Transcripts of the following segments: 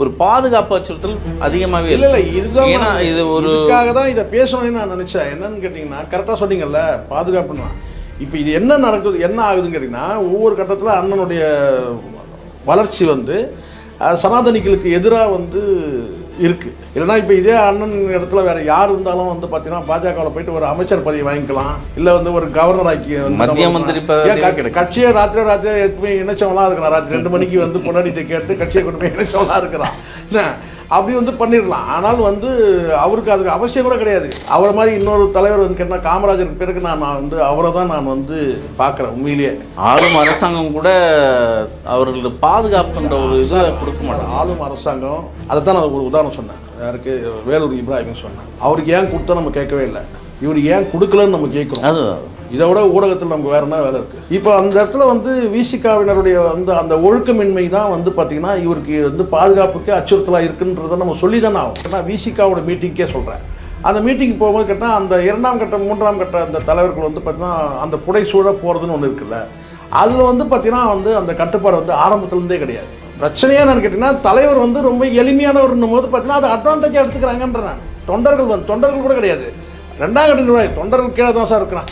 ஒரு பாதுகாப்பு அச்சுறுத்தல் அதிகமாகவே இல்ல இல்ல இதுதான் ஏன்னா இது ஒரு இதுக்காக தான் இதை பேசணும்னு நான் நினைச்சேன். என்னன்னு கேட்டிங்கன்னா கரெக்டாக சொன்னீங்கல்ல பாதுகாப்புன்னா இப்போ இது என்ன நடக்குது என்ன ஆகுதுன்னு கேட்டிங்கன்னா ஒவ்வொரு கட்டத்தில் அண்ணனுடைய வளர்ச்சி வந்து சனாதனிகளுக்கு எதிராக வந்து இருக்கு. இல்லைன்னா இப்போ இதே அண்ணன் இடத்துல வேற யார் இருந்தாலும் வந்து பார்த்தீங்கன்னா பாஜகவில் போயிட்டு ஒரு அமைச்சர் பதவி வாங்கிக்கலாம். இல்லை வந்து ஒரு கவர்னர் ஆக்கி மத்திய மந்திரி. கட்சியே ராத்திரி ராத்திரி எப்பவுமே இணைச்சவங்களா இருக்கிறான். ராத்திரி ரெண்டு மணிக்கு வந்து பொன்னாடிட்டு கேட்டு கட்சியை கொண்டு போய் இணைச்சவங்களா இருக்கிறான். என்ன? அப்படி வந்து பண்ணிடலாம் ஆனால் வந்து அவருக்கு அதுக்கு அவசியம் கூட கிடையாது. அவரை மாதிரி இன்னொரு தலைவர் வந்து கேட்டால் காமராஜருக்கு பிறகு நான் நான் வந்து அவரை தான் நான் வந்து பார்க்குறேன் உண்மையிலேயே. ஆளும் அரசாங்கம் கூட அவர்களுக்கு பாதுகாப்புன்ற ஒரு இதை கொடுக்க மாட்டாங்க. ஆளும் அரசாங்கம் அதை தான் நான் ஒரு உதாரணம் சொன்னேன். யாருக்கு? வேலூர் இப்ராஹிம் சொன்னேன். அவருக்கு ஏன் கொடுத்தா நம்ம கேட்கவே இல்லை. இவர் ஏன் கொடுக்கலன்னு நம்ம கேட்குறோம். அது இதை விட ஊடகத்தில் நமக்கு வேற என்ன வேலை இருக்கு? இப்போ அந்த இடத்துல வந்து விசிகாவினருடைய வந்து அந்த ஒழுக்கமின்மை தான் வந்து பார்த்தீங்கன்னா இவருக்கு வந்து பாதுகாப்புக்கு அச்சுறுத்தலாக இருக்குன்றதை நம்ம சொல்லி தானே ஆகும் ஏன்னா விசிகாவோட மீட்டிங்கே சொல்கிறேன் அந்த மீட்டிங் போகும்போது கேட்டால் அந்த இரண்டாம் கட்ட மூன்றாம் கட்ட அந்த தலைவர்கள் வந்து பார்த்தீங்கன்னா அந்த புடை சூழ போகிறதுன்னு ஒன்று இருக்குல்ல. அதில் வந்து பார்த்தீங்கன்னா வந்து அந்த கட்டுப்பாடு வந்து ஆரம்பத்துலேருந்தே கிடையாது. பிரச்சனையாக என்னன்னு கேட்டிங்கன்னா தலைவர் வந்து ரொம்ப எளிமையானவர்னும் போது பார்த்தீங்கன்னா அதை அட்வான்டேஜாக எடுத்துக்கிறாங்கன்ற நான். தொண்டர்கள் வந்து தொண்டர்கள் கூட கிடையாது. ரெண்டாம் கட்ட நிர்வாகி தொண்டர்கள் கீழே தான் சார் இருக்கிறான்.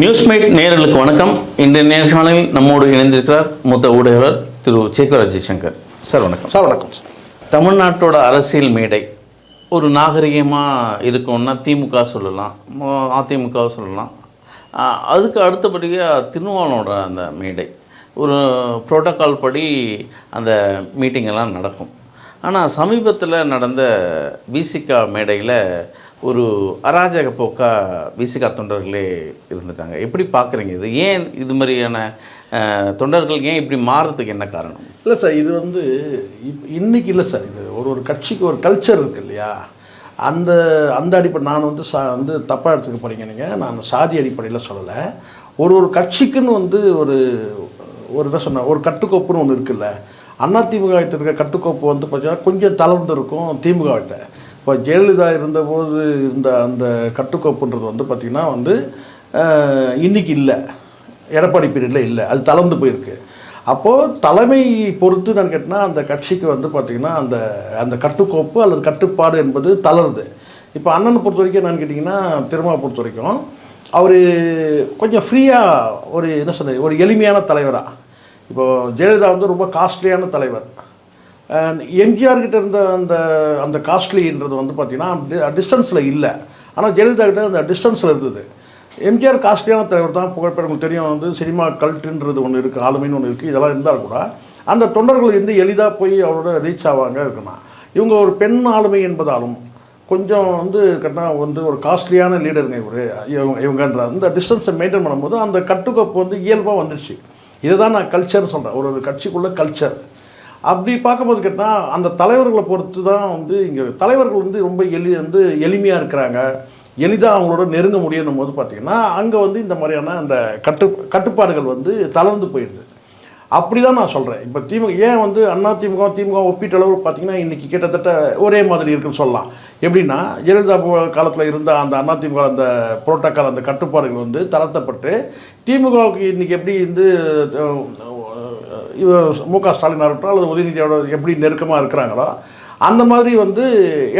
நியூஸ்மேட் நேயர்களுக்கு வணக்கம். இன்றைய நேர்காணலில் நம்மோடு இணைந்திருக்கிறார் மூத்த ஊடகர் திரு சேகராஜ் சங்கர் சார் வணக்கம். சார் வணக்கம் தமிழ்நாட்டோட அரசியல் மேடை ஒரு நாகரிகமாக இருக்கும்னா திமுக சொல்லலாம் அதிமுக சொல்லலாம். அதுக்கு அடுத்தபடியாக திருமாவளோட அந்த மேடை. ஒரு புரோட்டோகால் படி அந்த மீட்டிங் எல்லாம் நடக்கும். ஆனால் சமீபத்தில் நடந்த விசிகா மேடையில் ஒரு அராஜக போக்காக விசிகா தொண்டர்களே இருந்துட்டாங்க. எப்படி பார்க்குறீங்க இது? ஏன் இது மாதிரியான தொண்டர்கள் ஏன் இப்படி மாறுறதுக்கு என்ன காரணம்? இல்லை சார் இது வந்து இப் இன்றைக்கி இல்லை சார். இது ஒரு ஒரு கட்சிக்கு ஒரு கல்ச்சர் இருக்குது இல்லையா? அந்த அந்த அடிப்படை நான் வந்து சா வந்து தப்பாக எடுத்துக்க போகிறீங்க நீங்கள் நான் சாதி அடிப்படையில் சொல்லலை. ஒரு ஒரு கட்சிக்குன்னு வந்து ஒரு ஒரு என்ன சொன்ன ஒரு கட்டுக்கோப்புன்னு ஒன்று இருக்குல்ல? அண்ணா கிட்ட இருக்க கட்டுக்கோப்பு வந்து பார்த்தீங்கன்னா கொஞ்சம் தளர்ந்து இருக்கும் திமுக கிட்ட. இப்போ ஜெயலலிதா இருந்தபோது இருந்த அந்த கட்டுக்கோப்புன்றது வந்து பார்த்திங்கன்னா வந்து இன்றைக்கி இல்லை. எடப்பாடி பீரியடில் இல்லை. அது தளர்ந்து போயிருக்கு. அப்போது தலைமை பொறுத்து நான் கேட்டினா அந்த கட்சிக்கு வந்து பார்த்திங்கன்னா அந்த அந்த கட்டுக்கோப்பு அல்லது கட்டுப்பாடு என்பது தளருது. இப்போ அண்ணனை பொறுத்த வரைக்கும் என்னன்னு கேட்டிங்கன்னா திருமாவை பொறுத்த வரைக்கும் அவர் கொஞ்சம் ஃப்ரீயாக ஒரு என்ன சொல்கிறது ஒரு எளிமையான தலைவராக இப்போது ஜெயலலிதா வந்து ரொம்ப காஸ்ட்லியான தலைவர். எம்ஜிஆர் கிட்ட இருந்த அந்த அந்த காஸ்ட்லின்றது வந்து பார்த்திங்கன்னா டிஸ்டன்ஸில் இல்லை. ஆனால் ஜெயலலிதா கிட்ட அந்த டிஸ்டன்ஸில் இருந்தது. எம்ஜிஆர் காஸ்ட்லியான தலைவர் தான் புகழ்பெறவங்களுக்கு தெரியும். வந்து சினிமா கல்ட்டுன்றது ஒன்று இருக்குது ஆளுமைன்னு ஒன்று இருக்குது இதெல்லாம் இருந்தால் கூட அந்த தொண்டர்கள் வந்து எளிதாக போய் அவரோட ரீச் ஆவாங்க இருக்கணும் இவங்க ஒரு பெண் ஆளுமை என்பதாலும் கொஞ்சம் வந்து கட்டினா வந்து ஒரு காஸ்ட்லியான லீடருங்க இவர் இவங்க இவங்கன்ற அந்த டிஸ்டன்ஸை மெயின்டைன் பண்ணும்போது அந்த கட்டுக்கோப்பு வந்து இயல்பாக வந்துடுச்சு இதுதான் நான் கல்ச்சர்னு சொல்கிறேன் ஒரு ஒரு கட்சிக்குள்ள கல்ச்சர் அப்படி பார்க்கும்போது கேட்டால் அந்த தலைவர்களை பொறுத்து தான் வந்து இங்கே தலைவர்கள் வந்து ரொம்ப எளி வந்து எளிமையாக இருக்கிறாங்க. எளிதாக அவங்களோட நெருங்க முடியணும் போது பார்த்திங்கன்னா அங்கே வந்து இந்த மாதிரியான அந்த கட்டு கட்டுப்பாடுகள் வந்து தளர்ந்து போயிடுது அப்படி தான் நான் சொல்கிறேன் இப்போ திமுக ஏன் வந்து அண்ணா திமுக திமுக ஒப்பீட்டளவு பார்த்தீங்கன்னா இன்றைக்கி கிட்டத்தட்ட ஒரே மாதிரி இருக்குன்னு சொல்லலாம். எப்படின்னா ஜெயலலிதா காலத்தில் இருந்த அந்த அண்ணா திமுக அந்த புரோட்டோக்கால் அந்த கட்டுப்பாடுகள் வந்து தளர்த்தப்பட்டு திமுகவுக்கு இன்றைக்கி எப்படி வந்து மு க ஸ்டாலின் இருக்கட்டும் அல்லது உதயநிதியோட எப்படி நெருக்கமாக இருக்கிறாங்களோ அந்த மாதிரி வந்து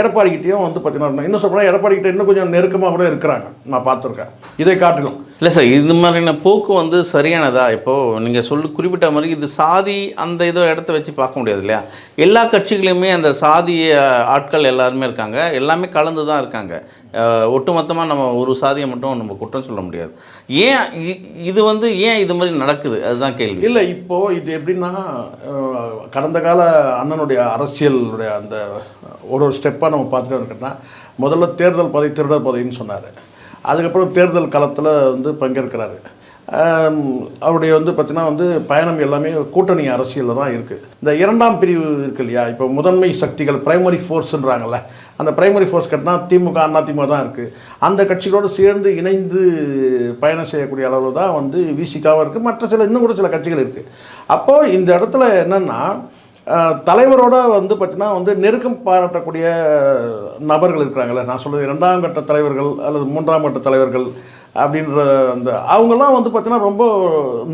எடப்பாடிக்கிட்டேயும் வந்து பார்த்தீங்கன்னா இன்னும் சொல்லப்போனால் எடப்பாடிக்கிட்ட இன்னும் கொஞ்சம் நெருக்கமாக கூட இருக்கிறாங்க. நான் பார்த்துருக்கேன். இதை காட்டிலும். இல்லை சார் இது மாதிரியான போக்கு வந்து சரியானதா? இப்போது நீங்கள் சொல்லி குறிப்பிட்ட மாதிரி இது சாதி அந்த இதோ இடத்த வச்சு பார்க்க முடியாது இல்லையா? எல்லா கட்சிகளையுமே அந்த சாதிய ஆட்கள் எல்லாருமே இருக்காங்க. எல்லாமே கலந்து தான் இருக்காங்க ஒட்டுமொத்தமாக நம்ம ஒரு சாதியை மட்டும் நம்ம குற்றம் சொல்ல முடியாது. ஏன் இ- இது வந்து ஏன் இது மாதிரி நடக்குது? அதுதான் கேள்வி. இல்லை இப்போது இது எப்படின்னா கடந்த கால அண்ணனுடைய அரசியலுடைய அந்த ஒரு ஒரு ஸ்டெப்பாக நம்ம பார்த்துட்டு இருக்கோம்னா முதல்ல தேர்தல் பதவி திருடர் பதவின்னு சொன்னார். அதுக்கப்புறம் தேர்தல் களத்தில் வந்து பங்கேற்கிறாரு. அவருடைய வந்து பார்த்திங்கன்னா வந்து பயணம் எல்லாமே கூட்டணி அரசியலில் தான் இருக்குது இந்த இரண்டாம் பிரிவு இருக்கு இல்லையா? இப்போ முதன்மை சக்திகள் பிரைமரி ஃபோர்ஸ்ன்றாங்கல்ல அந்த பிரைமரி ஃபோர்ஸ் கட்டினா திமுக அண்ணா தான் இருக்குது அந்த கட்சிகளோடு சேர்ந்து இணைந்து பயணம் செய்யக்கூடிய அளவில் தான் வந்து விசிகாவாக இருக்குது மற்ற சில இன்னும் கூட சில கட்சிகள் இருக்குது அப்போது இந்த இடத்துல என்னென்னா தலைவரோட வந்து பார்த்தீங்கன்னா வந்து நெருக்கம் பாராட்டக்கூடிய நபர்கள் இருக்கிறாங்கல்ல. நான் சொல்கிறது இரண்டாம் கட்ட தலைவர்கள் அல்லது மூன்றாம் கட்ட தலைவர்கள் அப்படின்ற அந்த அவங்கெல்லாம் வந்து பார்த்தீங்கன்னா ரொம்ப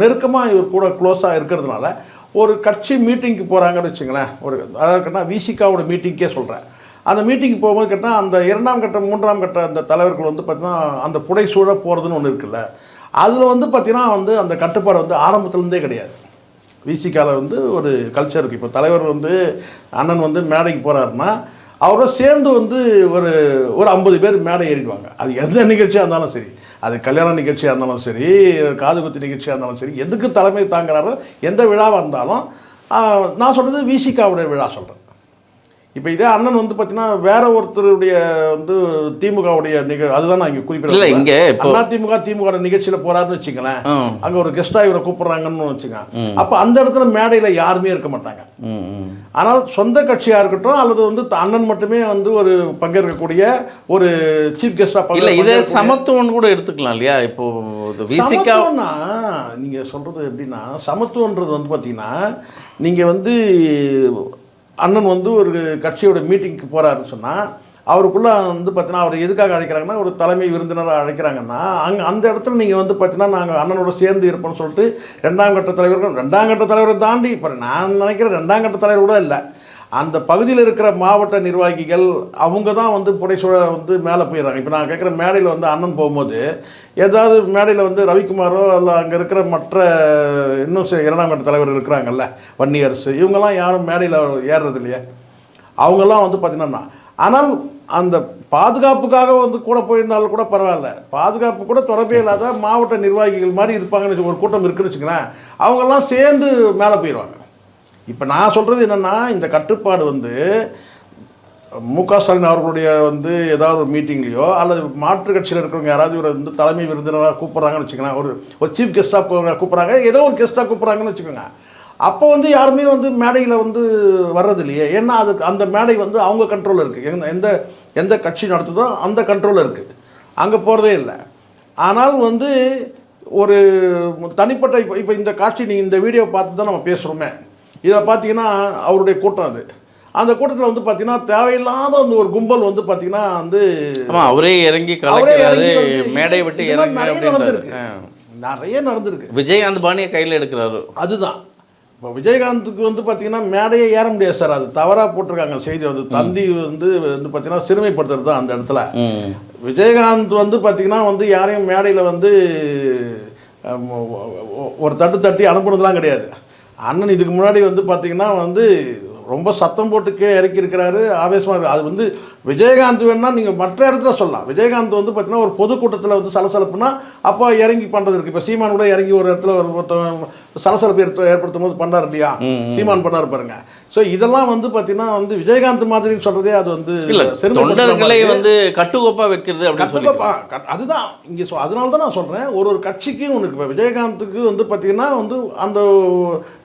நெருக்கமாக இவர் கூட க்ளோஸாக இருக்கிறதுனால ஒரு கட்சி மீட்டிங்க்கு போகிறாங்கன்னு வச்சுங்களேன். ஒரு அதாவது கேட்டால் விசிகாவோட மீட்டிங்க்கே சொல்கிறேன் அந்த மீட்டிங்க்கு போகும்போது கேட்டால் அந்த இரண்டாம் கட்ட மூன்றாம் கட்ட அந்த தலைவர்கள் வந்து பார்த்தீங்கன்னா அந்த புடை சூழ போகிறதுன்னு ஒன்று இருக்குல்ல. அதில் வந்து பார்த்திங்கன்னா வந்து அந்த கட்டுப்பாடு வந்து ஆரம்பத்துலேருந்தே கிடையாது. விசிகாவில் வந்து ஒரு கல்ச்சர் இருக்குது இப்போ தலைவர் வந்து அண்ணன் வந்து மேடைக்கு போகிறாருன்னா அவரோட சேர்ந்து வந்து ஒரு ஒரு ஐம்பது பேர் மேடை ஏறிடுவாங்க. அது எந்த நிகழ்ச்சியாக இருந்தாலும் சரி. அது கல்யாண நிகழ்ச்சியாக இருந்தாலும் சரி காது குத்து நிகழ்ச்சியாக இருந்தாலும் சரி எதுக்கு தலைமை தாங்குறாரோ எந்த விழாவாக இருந்தாலும் நான் சொல்கிறது விசிகாவுடைய விழா சொல்கிறேன் இப்போ இதே அண்ணன் வந்து பார்த்தீங்கன்னா வேற ஒருத்தருடைய வந்து திமுகவுடைய நிகழ் அதுதான் நான் இங்கே இல்லை குறிப்பிட இங்கே இப்போ அண்ணா திமுக திமுக நிகழ்ச்சியில் போறாருன்னு வச்சுங்களேன் அங்க ஒரு கெஸ்டா இவரை கூப்பிடுறாங்கன்னு வச்சுங்க அப்ப அந்த இடத்துல மேடையில யாருமே இருக்க மாட்டாங்க. ஆனால் சொந்த கட்சியா இருக்கட்டும் அல்லது வந்து அண்ணன் மட்டுமே வந்து ஒரு பங்கேற்கக்கூடிய ஒரு சீஃப் கெஸ்டா இல்லை இதை சமத்துவம்னு கூட எடுத்துக்கலாம் இல்லையா? இப்போ விசிகா சமத்துவம்னா நீங்க சொல்றது எப்படின்னா சமத்துவன்றது வந்து பாத்தீங்கன்னா நீங்க வந்து அண்ணன் வந்து ஒரு கட்சியோட மீட்டிங்க்கு போகிறாருன்னு சொன்னால் அவருக்குள்ளே வந்து பார்த்தீங்கன்னா அவர் எதுக்காக அழைக்கிறாங்கன்னா ஒரு தலைமை விருந்தினராக அழைக்கிறாங்கன்னா அங்கே அந்த இடத்துல நீங்கள் வந்து பார்த்தீங்கன்னா நாங்கள் அண்ணனோட சேர்ந்து இருப்போம்னு சொல்லிட்டு ரெண்டாம் கட்ட தலைவர்கள் ரெண்டாம் கட்ட தலைவரை தாண்டி இப்போ நான் நினைக்கிறேன் ரெண்டாம் கட்ட தலைவர் கூட இல்லை. அந்த பகுதியில் இருக்கிற மாவட்ட நிர்வாகிகள் அவங்க தான் வந்து புடைசூழ வந்து மேலே போயிடுறாங்க. இப்போ நான் கேட்குற மேடையில் வந்து அண்ணன் போகும்போது ஏதாவது மேடையில் வந்து ரவிக்குமாரோ இல்லை அங்கே இருக்கிற மற்ற இன்னும் சில இரண்டாம் கட்ட தலைவர் இருக்கிறாங்கல்ல வன்னியரசு இவங்கெல்லாம் யாரும் மேடையில் ஏறுறது இல்லையா அவங்கெல்லாம் வந்து பார்த்தீங்கன்னா ஆனால் அந்த பாதுகாப்புக்காக வந்து கூட போயிருந்தாலும் கூட பரவாயில்ல. பாதுகாப்பு கூட தொடர்பே இல்லாத மாவட்ட நிர்வாகிகள் மாதிரி இருப்பாங்கன்னு ஒரு கூட்டம் இருக்குன்னு வச்சுக்கோங்களேன் அவங்கெல்லாம் சேர்ந்து மேலே போயிடுவாங்க இப்போ நான் சொல்கிறது என்னென்னா இந்த கட்டுப்பாடு வந்து மு க ஸ்டாலின் அவர்களுடைய வந்து ஏதாவது ஒரு மீட்டிங்லேயோ அல்லது மாற்று கட்சியில் இருக்கிறவங்க யாராவது இவரை வந்து தலைமை விருந்தினராக கூப்பிட்றாங்கன்னு வச்சுக்கோங்க ஒரு ஒரு சீஃப் கெஸ்ட்டாக கூப்பிட்றாங்க ஏதோ ஒரு கெஸ்ட்டாக கூப்பிட்றாங்கன்னு வச்சுக்கோங்க. அப்போ வந்து யாருமே வந்து மேடையில் வந்து வர்றது இல்லையே ஏன்னா அது அந்த மேடை வந்து அவங்க கண்ட்ரோலில் இருக்குது எந்த எந்த எந்த கட்சி நடத்துதோ அந்த கண்ட்ரோலில் இருக்குது அங்கே போகிறதே இல்லை. ஆனால் வந்து ஒரு தனிப்பட்ட இப்போ இப்போ இந்த காட்சி நீங்கள் இந்த வீடியோ பார்த்து தான் நம்ம பேசுகிறோமே இதை பார்த்தீங்கன்னா அவருடைய கூட்டம் அது. அந்த கூட்டத்தில் வந்து பார்த்தீங்கன்னா தேவையில்லாத அந்த ஒரு கும்பல் வந்து பார்த்தீங்கன்னா வந்து ஆமா அவரே இறங்கி கலக்கிறாரு மேடை விட்டு இறங்கி நடந்திருக்கு. நிறைய நடந்திருக்கு. விஜயகாந்த் பாணியை கையில் எடுக்கிறாரு. அதுதான். இப்போ விஜயகாந்துக்கு வந்து பார்த்தீங்கன்னா மேடையே ஏற முடியாது சார். அது தவறாக போட்டிருக்காங்க செய்தி. வந்து தந்தி வந்து வந்து பார்த்தீங்கன்னா சிறுமைப்படுத்துறது தான் அந்த இடத்துல. விஜயகாந்த் வந்து பார்த்தீங்கன்னா வந்து யாரையும் மேடையில் வந்து ஒரு தட்டு தட்டி அனுப்புனதுலாம் கிடையாது. அண்ணன் இதுக்கு முன்னாடி வந்து பார்த்தீங்கன்னா வந்து ரொம்ப சத்தம் போட்டு கீழே இறக்கி இருக்கிறாரு ஆவேசமாக அது வந்து விஜயகாந்த் வேணா நீங்கள் மற்ற இடத்துல சொல்லலாம். விஜயகாந்த் வந்து பார்த்தீங்கன்னா ஒரு பொதுக்கூட்டத்தில் வந்து சலசலப்புனா அப்போ இறங்கி பண்ணுறது இருக்குது இப்போ சீமான் கூட இறங்கி ஒரு இடத்துல ஒரு ஒருத்தன் சலசலப்பு ஏற்ப ஏற்படுத்தும் போது பண்ணார் இல்லையா? சீமான் பண்ணார் பாருங்க. ஸோ இதெல்லாம் வந்து பார்த்தீங்கன்னா வந்து விஜயகாந்த் மாதிரின்னு சொல்கிறதே அது வந்து இல்ல தொண்டர்களை மாதிரி. வந்து கட்டுக்கோப்பா வைக்கிறது கட்டுக்கோப்பா கட்- அதுதான். இங்கே சொ அதனால தான் நான் சொல்கிறேன் ஒரு ஒரு கட்சிக்கு ஒன்று இப்போ விஜயகாந்துக்கு வந்து பார்த்திங்கன்னா வந்து அந்த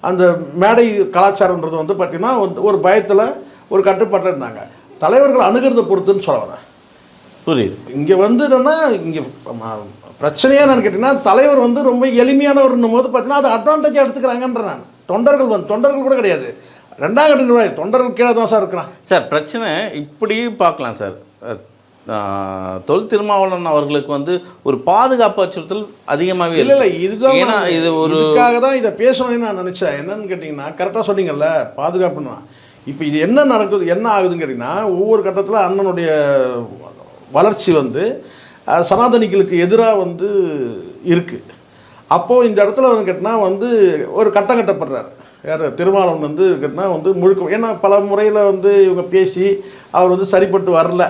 அந்த மேடை கலாச்சாரன்றது வந்து பார்த்திங்கன்னா வந்து ஒரு பயத்தில் ஒரு கட்டுப்பாட்டில் இருந்தாங்க. தலைவர்கள் அணுகிறத பொறுத்துன்னு சொல்ல வரேன். புரியுது. இங்கே வந்து என்னன்னா இங்கே பிரச்சனையே என்னன்னு கேட்டிங்கன்னா தலைவர் வந்து ரொம்ப எளிமையானவர்னும் போது பார்த்தீங்கன்னா அது அட்வான்டேஜாக எடுத்துக்கிறாங்கன்ற நான். தொண்டர்கள் வந்து தொண்டர்கள் கூட கிடையாது. ரெண்டாம் கட்ட நிர்வாகி தொண்டர்கள் கீழே தான் சார் இருக்கிறான். சார் பிரச்சனை இப்படி பார்க்கலாம் சார். தொல் திருமாவளவன் அவர்களுக்கு வந்து ஒரு பாதுகாப்பு அச்சுறுத்தல் அதிகமாகவே இல்ல இல்ல இதுதான் ஏன்னா இது ஒரு இதுக்காக தான் இதை பேசணும்னு நான் நினைச்சேன். என்னன்னு கேட்டிங்கன்னா கரெக்டாக சொன்னீங்கல்ல பாதுகாப்புன்னா. இப்போ இது என்ன நடக்குது என்ன ஆகுதுன்னு கேட்டிங்கன்னா ஒவ்வொரு கட்டத்தில் அண்ணனுடைய வளர்ச்சி வந்து சனாதனிகளுக்கு எதிராக வந்து இருக்குது அப்போது இந்த இடத்துல வந்து கேட்டினா வந்து ஒரு கட்டம் கட்டப்படுறாரு யார் திருமாவளவன் வந்து கேட்டினா வந்து முழுக்க ஏன்னா பல முறையில் வந்து இவங்க பேசி அவர் வந்து சரிப்பட்டு வரல.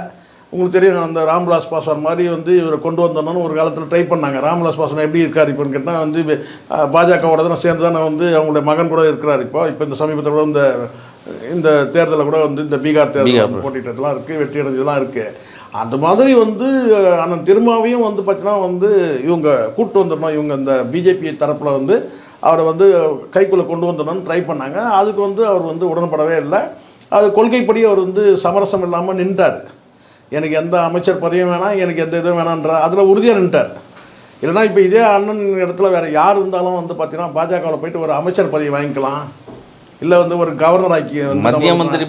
உங்களுக்கு தெரியும் அந்த ராம்விலாஸ் பாஸ்வான் மாதிரி வந்து இவரை கொண்டு வந்தோன்னு ஒரு காலத்தில் ட்ரை பண்ணாங்க. ராம்விலாஸ் பாஸ்வான் எப்படி இருக்கார் இப்போன்னு கேட்டால் வந்து பாஜகவோட தான் சேர்ந்து தானே வந்து அவங்களுடைய மகன் கூட இருக்கிறார் இப்போ. இப்போ இந்த சமீபத்தில் கூட இந்த இந்த தேர்தலில் கூட வந்து இந்த பீகார் தேர்தல். போட்டிட்டதெல்லாம் இருக்குது வெற்றி அடைஞ்சதெல்லாம் இருக்குது அந்த மாதிரி வந்து அண்ணன் திருமாவையும் வந்து பார்த்தீங்கன்னா வந்து இவங்க கூட்டு வந்துடணும் இவங்க இந்த பிஜேபி தரப்பில் வந்து அவரை வந்து கைக்குள்ளே கொண்டு வந்துடணும்னு ட்ரை பண்ணாங்க. அதுக்கு வந்து அவர் வந்து உடன்படவே இல்லை. அது கொள்கைப்படி அவர் வந்து சமரசம் இல்லாமல் நின்றார். எனக்கு எந்த அமைச்சர் பதவியும் வேணாம் எனக்கு எந்த இதுவும் வேணான்ற அதில் உறுதியாக நின்றார். இல்லைன்னா இப்போ இதே அண்ணன் இடத்துல வேறு யார் இருந்தாலும் வந்து பார்த்தீங்கன்னா பாஜகவில் போயிட்டு ஒரு அமைச்சர் பதவி வாங்கிக்கலாம். இல்லை வந்து ஒரு கவர்னர் ஆக்கி மத்திய மந்திரி.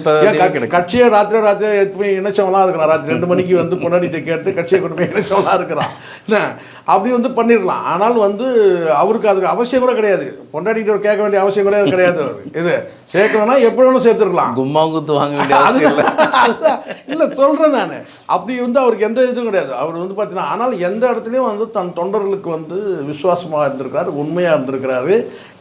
கட்சியை ராத்திரி ராத்திரி எடுத்து போய் இணைச்சவங்களாம் இருக்கிறான். ராத்திரி ரெண்டு மணிக்கு வந்து பொன்னாடிட்ட கேட்டு கட்சியை கொண்டு போய் இணைச்சவங்களாம் இருக்கிறான். என்ன? அப்படி வந்து பண்ணிடலாம். ஆனால் வந்து அவருக்கு அதுக்கு அவசியம் கூட கிடையாது. பொண்டாடிட்டு கேட்க வேண்டிய அவசியம் கூட கிடையாது. இது சேர்க்கணும்னா எப்படி வேணும் சேர்த்துருக்கலாம். கும்மா குத்து வாங்க வேண்டிய இல்லை. சொல்கிறேன் நான். அப்படி வந்து அவருக்கு எந்த இதுவும் கிடையாது. அவர் வந்து பார்த்தீங்கன்னா ஆனால் எந்த இடத்துலையும் வந்து தன் தொண்டர்களுக்கு வந்து விசுவாசமாக இருந்திருக்காரு உண்மையாக இருந்திருக்கிறாரு.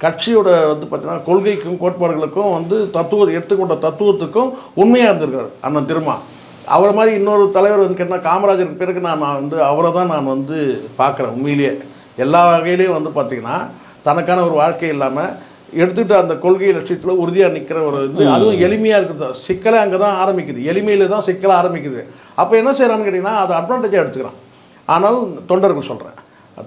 கட்சியோட வந்து பார்த்தீங்கன்னா கொள்கைக்கும் கோட்பாடுகளுக்கும் வந்து தத்துவ எடுத்துக்கொண்ட தத்துவத்துக்கும் உண்மையாக இருந்திருக்காரு அண்ணன் திருமா. அவரை மாதிரி இன்னொரு தலைவர் வந்து கேட்டால் காமராஜருக்கு பிறகு நான் நான் வந்து அவரை தான் நான் வந்து பார்க்குறேன் உண்மையிலேயே. எல்லா வகையிலையும் வந்து பார்த்திங்கன்னா தனக்கான ஒரு வாழ்க்கை இல்லாமல் எடுத்துட்டு அந்த கொள்கை லட்சியத்தில் உறுதியாக நிற்கிற ஒரு இது அதுவும் எளிமையாக இருக்குது சிக்கலே அங்கே தான் ஆரம்பிக்குது. எளிமையில் தான் சிக்கலை ஆரம்பிக்குது. அப்போ என்ன செய்கிறான்னு கேட்டிங்கன்னா அதை அட்வான்டேஜாக எடுத்துக்கிறான். ஆனால் தொண்டர்கள் சொல்கிறேன்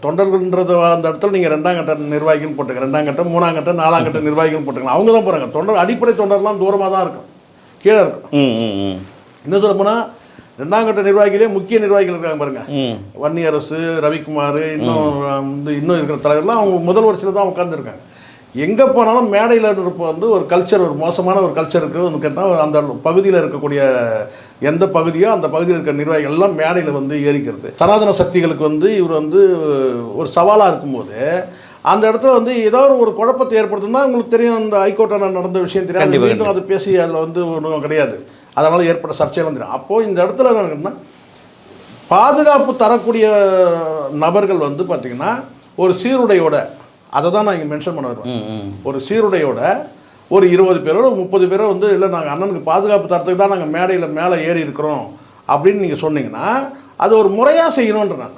தொண்டர்கள்ன்றது அந்த இடத்துல நீங்கள் ரெண்டாம் கட்ட நிர்வாகிகள் போட்டுங்க ரெண்டாம் கட்டம் மூணாம் கட்டம் நாலாம் கட்ட நிர்வாகிகள் போட்டுக்கலாம் அவங்க தான் போகிறாங்க தொண்டர் அடிப்படை தொண்டர்லாம் தூரமாக தான் இருக்கும். கீழே இருக்கும். இன்னும் சொல்ல போனால் ரெண்டாம் கட்ட நிர்வாகிகளே முக்கிய நிர்வாகிகள் இருக்காங்க பாருங்க. வன்னியரசு ரவிக்குமார் இன்னும் வந்து இன்னும் இருக்கிற தலைவர்லாம் அவங்க முதல் வரிசையில் தான் உட்காந்துருக்காங்க எங்கே போனாலும் மேடையில் இருப்ப வந்து ஒரு கல்ச்சர் ஒரு மோசமான ஒரு கல்ச்சர் இருக்குது வந்து கேட்டால் அந்த பகுதியில் இருக்கக்கூடிய எந்த பகுதியோ அந்த பகுதியில் இருக்கிற நிர்வாகிகள் எல்லாம் மேடையில் வந்து ஏறிக்கிறது. சனாதன சக்திகளுக்கு வந்து இவர் வந்து ஒரு சவாலாக இருக்கும்போது அந்த இடத்துல வந்து ஏதோ ஒரு குழப்பத்தை ஏற்படுத்துனா உங்களுக்கு தெரியும் அந்த ஹைகோர்ட்டில் நடந்த விஷயம் தெரியாது. மீண்டும் அதை பேசி அதில் வந்து ஒன்றும் கிடையாது. அதனால் ஏற்பட்ட சர்ச்சையெல்லாம் தெரியும் அப்போது இந்த இடத்துல என்னன்னா பாதுகாப்பு தரக்கூடிய நபர்கள் வந்து பார்த்திங்கன்னா ஒரு சீருடையோட அதை தான் நான் இங்கே மென்ஷன் பண்ண வருவேன். ஒரு சீருடையோட ஒரு இருபது பேரோ முப்பது பேரோ வந்து இல்லை நாங்கள் அண்ணனுக்கு பாதுகாப்பு தரத்துக்கு தான் நாங்கள் மேடையில் மேலே ஏறி இருக்கிறோம். அப்படின்னு நீங்கள் சொன்னீங்கன்னா அது ஒரு முறையாக செய்யணுன்ற நான்.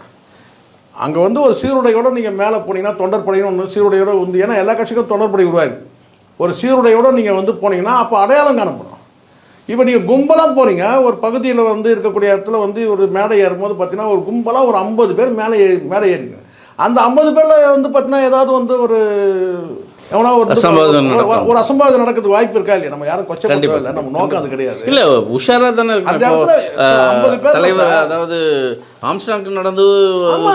அங்கே வந்து ஒரு சீருடையோட நீங்கள் மேலே போனீங்கன்னா தொண்டர் படையும் ஒன்று சீருடையோட வந்து ஏன்னா எல்லா கட்சிக்கும் தொண்டர் படை உருவாயிருக்கு. ஒரு சீருடையோட நீங்கள் வந்து போனீங்கன்னா அப்போ அடையாளம் காணப்படும். இப்போ நீங்கள் கும்பலாக போகிறீங்க ஒரு பகுதியில் வந்து இருக்கக்கூடிய இடத்துல வந்து ஒரு மேடை ஏறும்போது பார்த்தீங்கன்னா ஒரு கும்பலாக ஒரு ஐம்பது பேர் மேலே ஏறி மேடை ஏறிங்க. அந்த ஐம்பது பேரில் வந்து பார்த்தீங்கன்னா ஏதாவது வந்து ஒரு எவனா ஒரு அசம்பாவிதம் ஒரு- அசம்பாவிதம் நடக்கிறதுக்கு வாய்ப்பு இருக்கா இல்லையா? நம்ம யாரும் கொச்சை. இல்லை நம்ம நோக்கம் அது கிடையாது. இல்ல உஷாரா தானே பேர் தலைவர் அதாவது ஆம்ஸ்டாங்க்கு நடந்து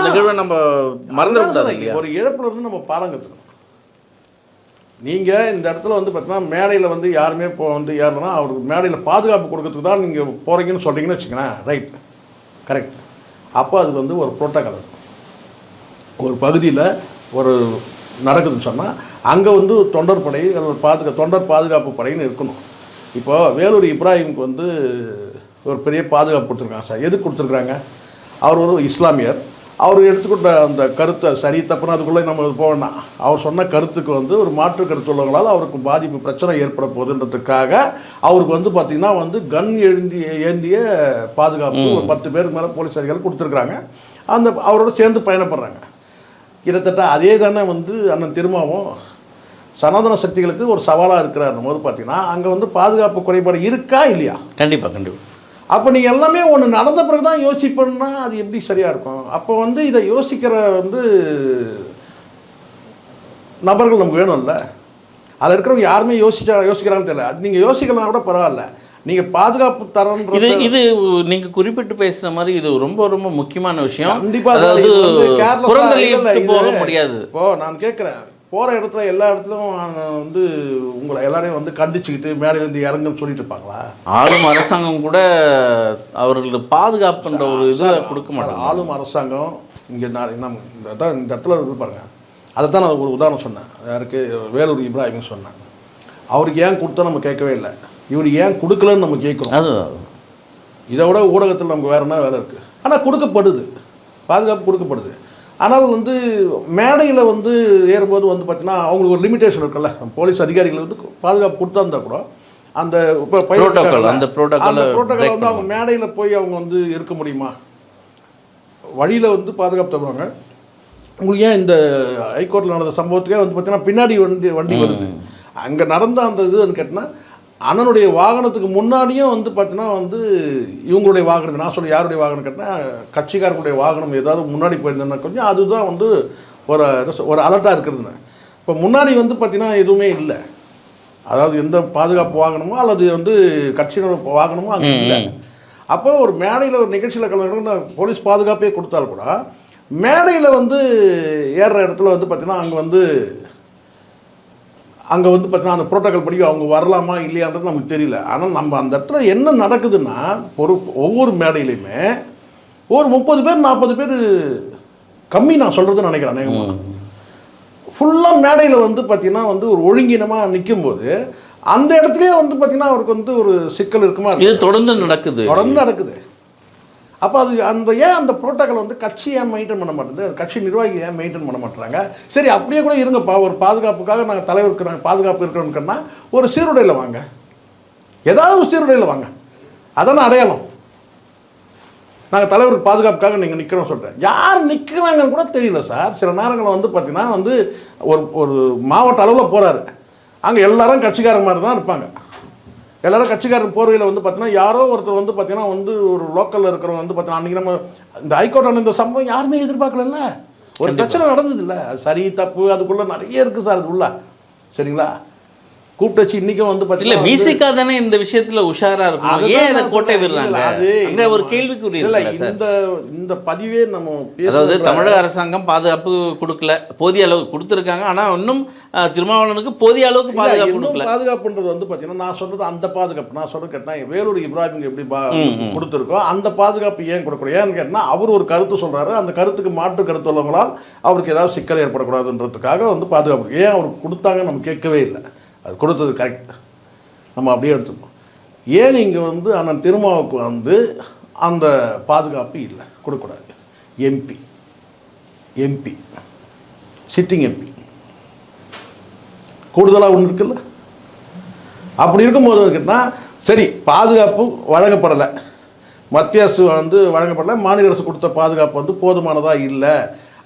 நிகழ்வை நம்ம மறந்துடக்கூடாது இல்லையா? ஒரு இழப்புல இருந்து நம்ம பாடம் கற்றுக்கணும் நீங்கள் இந்த இடத்துல வந்து பார்த்தீங்கன்னா மேடையில் வந்து யாருமே இப்போ வந்து யாருன்னா அவருக்கு மேடையில் பாதுகாப்பு கொடுக்கறதுக்கு தான் நீங்கள் போகிறீங்கன்னு சொல்கிறீங்கன்னு வச்சுக்கோங்களேன். ரைட் கரெக்ட் அப்போ அதுக்கு வந்து ஒரு புரோட்டோக்கால் ஒரு பகுதியில் ஒரு நடக்குதுன்னு சொன்னால் அங்கே வந்து தொண்டர் படை பாதுகா தொண்டர் பாதுகாப்பு படைன்னு இருக்கணும். இப்போ வேலூர் இப்ராஹிமுக்கு வந்து ஒரு பெரிய பாதுகாப்பு கொடுத்துருக்காங்க சார். எதுக்கு கொடுத்துருக்குறாங்க? அவர் ஒரு இஸ்லாமியர். அவர் எடுத்துக்கிட்ட அந்த கருத்தை சரி தப்புனா அதுக்குள்ளே நம்ம போக வேண்டாம். அவர் சொன்ன கருத்துக்கு வந்து ஒரு மாற்று கருத்து உள்ளவங்களால் அவருக்கு பாதிப்பு பிரச்சனை ஏற்பட போகுதுன்றதுக்காக அவருக்கு வந்து பார்த்திங்கன்னா வந்து கன் எழுந்தி ஏந்திய பாதுகாப்பு ஒரு பத்து பேருக்கு மேலே போலீஸ் அதிகாரிகள் கொடுத்துருக்குறாங்க. அந்த அவரோட சேர்ந்து பயணப்படுறாங்க. கிட்டத்தட்ட அதே தானே வந்து அண்ணன் திருமாவும் சனாதன சக்திகளுக்கு ஒரு சவாலாக இருக்கிறார் போது பார்த்தீங்கன்னா அங்கே வந்து பாதுகாப்பு குறைபாடு இருக்கா இல்லையா? கண்டிப்பா கண்டிப்பா. அப்போ நீங்கள் எல்லாமே ஒன்று நடந்த பிறகு தான் யோசிப்பேன்னா அது எப்படி சரியாக இருக்கும்? அப்போ வந்து இதை யோசிக்கிற வந்து நபர்கள் நமக்கு வேணும்ல. அதில் இருக்கிறவங்க யாருமே யோசிச்சா யோசிக்கிறாங்கன்னு தெரியல. அது நீங்கள் யோசிக்கலாம் கூட பரவாயில்ல. நீங்கள் பாதுகாப்பு இது தரன்றது இது நீங்க குறிப்பிட்டு பேசுற மாதிரி இது ரொம்ப ரொம்ப முக்கியமான விஷயம். கண்டிப்பா அது அதாவது இது இது- போக முடியாது. இப்போ நான் கேட்குறேன் போகிற இடத்துல எல்லா இடத்துலையும் வந்து உங்களை எல்லாரையும் வந்து கண்டிச்சுக்கிட்டு மேடையிலேருந்து இறங்குன்னு சொல்லிட்டு இருப்பாங்களா? ஆளும் அரசாங்கம் கூட அவர்களுக்கு பாதுகாப்புன்ற ஒரு இதை கொடுக்க மாட்டாங்க. ஆளும் அரசாங்கம் இங்கே நான் இந்த இந்த இடத்துல இருக்கு பாருங்க. அதை தான் நான் ஒரு உதாரணம் சொன்னேன். யாருக்கு? வேலூர் இப்ராஹிம் சொன்னேன். அவருக்கு ஏன் கொடுத்தா நம்ம கேட்கவே இல்லை. இவர் ஏன் கொடுக்கலன்னு நம்ம கேட்குறோம். அது இதை விட ஊடகத்தில் நமக்கு வேறு என்ன வேலை இருக்குது ஆனால் கொடுக்கப்படுது. பாதுகாப்பு கொடுக்கப்படுது. ஆனால் வந்து மேடையில் வந்து ஏறும்போது வந்து பார்த்தீங்கன்னா அவங்களுக்கு ஒரு லிமிட்டேஷன் இருக்குல்ல. போலீஸ் அதிகாரிகள் வந்து பாதுகாப்பு கொடுத்தா கூட அந்த இப்போ இருக்காங்கல்ல, அந்த ப்ரோட்டோக்கால் வந்து அவங்க மேடையில் போய் அவங்க வந்து இருக்க முடியுமா? வழியில் வந்து பாதுகாப்பு தருவாங்க. உங்களுக்கு ஏன் இந்த ஹைகோர்ட்டில் நடந்த சம்பவத்துக்கே வந்து பார்த்தீங்கன்னா பின்னாடி வண்டி வண்டி வருது. அங்கே நடந்த அந்த இது வந்து கேட்டினா அண்ணனுடைய வாகனத்துக்கு முன்னாடியும் வந்து பார்த்தீங்கன்னா வந்து இவங்களுடைய வாகனம் நான் சொல்ல யாருடைய வாகனம் கேட்டினா கட்சிக்காரங்களுடைய வாகனம் ஏதாவது முன்னாடி போயிருந்தேன்னா கொஞ்சம் அதுதான் வந்து ஒரு ஒரு அலர்ட்டாக இருக்கிறதுங்க. இப்போ முன்னாடி வந்து பார்த்தீங்கன்னா எதுவுமே இல்லை. அதாவது எந்த பாதுகாப்பு வாகனமோ அல்லது வந்து கட்சியினோட வாகனமோ அங்கே இல்லை. அப்போ ஒரு மேடையில் ஒரு நிகழ்ச்சியில் கலந்து போலீஸ் பாதுகாப்பே கொடுத்தால் கூட மேடையில் வந்து ஏறுற இடத்துல வந்து பார்த்தீங்கன்னா அங்கே வந்து அங்கே வந்து பார்த்தீங்கன்னா அந்த புரோட்டோக்கால் படி அவங்க வரலாமா இல்லையான்றது நமக்கு தெரியல. ஆனால் நம்ம அந்த இடத்துல என்ன நடக்குதுன்னா ஒரு ஒவ்வொரு மேடையிலையுமே ஒரு முப்பது பேர் நாற்பது பேர் கம்மி நான் சொல்கிறதுன்னு நினைக்கிறேன் அநேகமாக ஃபுல்லாக மேடையில் வந்து பார்த்தீங்கன்னா வந்து ஒரு ஒழுங்கினமாக நிக்கும்போது அந்த இடத்துலயே வந்து பார்த்தீங்கன்னா அவருக்கு வந்து ஒரு சிக்கல் இருக்குமா இது தொடர்ந்து நடக்குது. தொடர்ந்து நடக்குது. அப்போ அது அந்த ஏன் அந்த புரோட்டோக்கால் வந்து கட்சி ஏன் மெயின்டைன் பண்ண மாட்டேங்குது? அது கட்சி நிர்வாகி ஏன் மெயின்டைன் பண்ண மாட்டேறாங்க? சரி அப்படியே கூட இருங்கப்பா. ஒரு பாதுகாப்புக்காக நாங்கள் தலைவருக்கு நாங்கள் பாதுகாப்பு இருக்கிறோம்னா ஒரு சீருடையில் வாங்க. ஏதாவது ஒரு சீருடையில் வாங்க. அதான அடையாளம் நாங்கள் தலைவருக்கு பாதுகாப்புக்காக நீங்கள் நிற்கிறோம் சொல்கிறேன் யார் நிற்கிறாங்கன்னு கூட தெரியல சார். சில நேரங்களில் வந்து பார்த்திங்கன்னா வந்து ஒரு ஒரு மாவட்ட அளவில் போகிறாரு அங்கே எல்லாரும் கட்சிக்காரங்க மாதிரி தான் இருப்பாங்க. எல்லாரும் கட்சிக்காரர் போர்வையில் வந்து பார்த்தீங்கன்னா யாரோ ஒருத்தர் வந்து பார்த்தீங்கன்னா வந்து ஒரு லோக்கலில் இருக்கிறவங்க வந்து பார்த்தீங்கன்னா அன்றைக்கி நம்ம இந்த ஹைகோர்ட் இந்த சம்பவம் யாருமே எதிர்பார்க்கலல்ல? ஒரு பிரச்சனை நடந்தது இல்லை அது சரி தப்பு அதுக்குள்ளே நிறைய இருக்குது சார் அது உள்ள. சரிங்களா? கூப்பிட்டு வச்சு இன்றைக்கும் வந்து இல்ல பார்த்தீங்கன்னா விசிகா தானே இந்த விஷயத்துல உஷாரா இருக்கும் ஏன் அதை கோட்டை. விடுறாங்க? அது அங்க ஒரு கேள்விக்குறி இல்ல இந்த இந்த பதிவே நம்ம அதாவது தமிழக அரசாங்கம் பாதுகாப்பு கொடுக்கல. போதிய அளவுக்கு கொடுத்துருக்காங்க. ஆனா இன்னும் திருமாவளவனுக்கு போதிய அளவுக்கு பாதுகாப்பு கொடுக்கல. பாதுகாப்புன்றது வந்து பார்த்தீங்கன்னா நான் சொல்றது அந்த பாதுகாப்பு. நான் சொல்றது கேட்டா வேலூர் இப்ராஹிம் எப்படி பா கொடுத்துருக்கோ அந்த பாதுகாப்பு ஏன் கொடுக்கணும் ஏன்னு கேட்டா அவர் ஒரு கருத்து சொல்றாரு. அந்த கருத்துக்கு மாற்று கருத்து உள்ளவங்களால் அவருக்கு ஏதாவது சிக்கல் ஏற்படக்கூடாதுன்றதுக்காக வந்து பாதுகாப்பு ஏன் அவருக்கு கொடுத்தாங்கன்னு நம்ம கேட்கவே இல்லை. அது கொடுத்தது கரெக்ட் நம்ம அப்படியே எடுத்துப்போம். ஏன் இங்கே வந்து அண்ணன் திருமாவுக்கு வந்து அந்த பாதுகாப்பு இல்லை? கொடுக்கக்கூடாது. எம்பி எம்பி சிட்டிங் எம்பி கூடுதலாக ஒன்று இருக்குல்ல? அப்படி இருக்கும்போது இருக்குன்னா சரி பாதுகாப்பு வழங்கப்படலை. மத்திய அரசு வந்து வழங்கப்படலை. மாநில அரசு கொடுத்த பாதுகாப்பு வந்து போதுமானதாக இல்லை.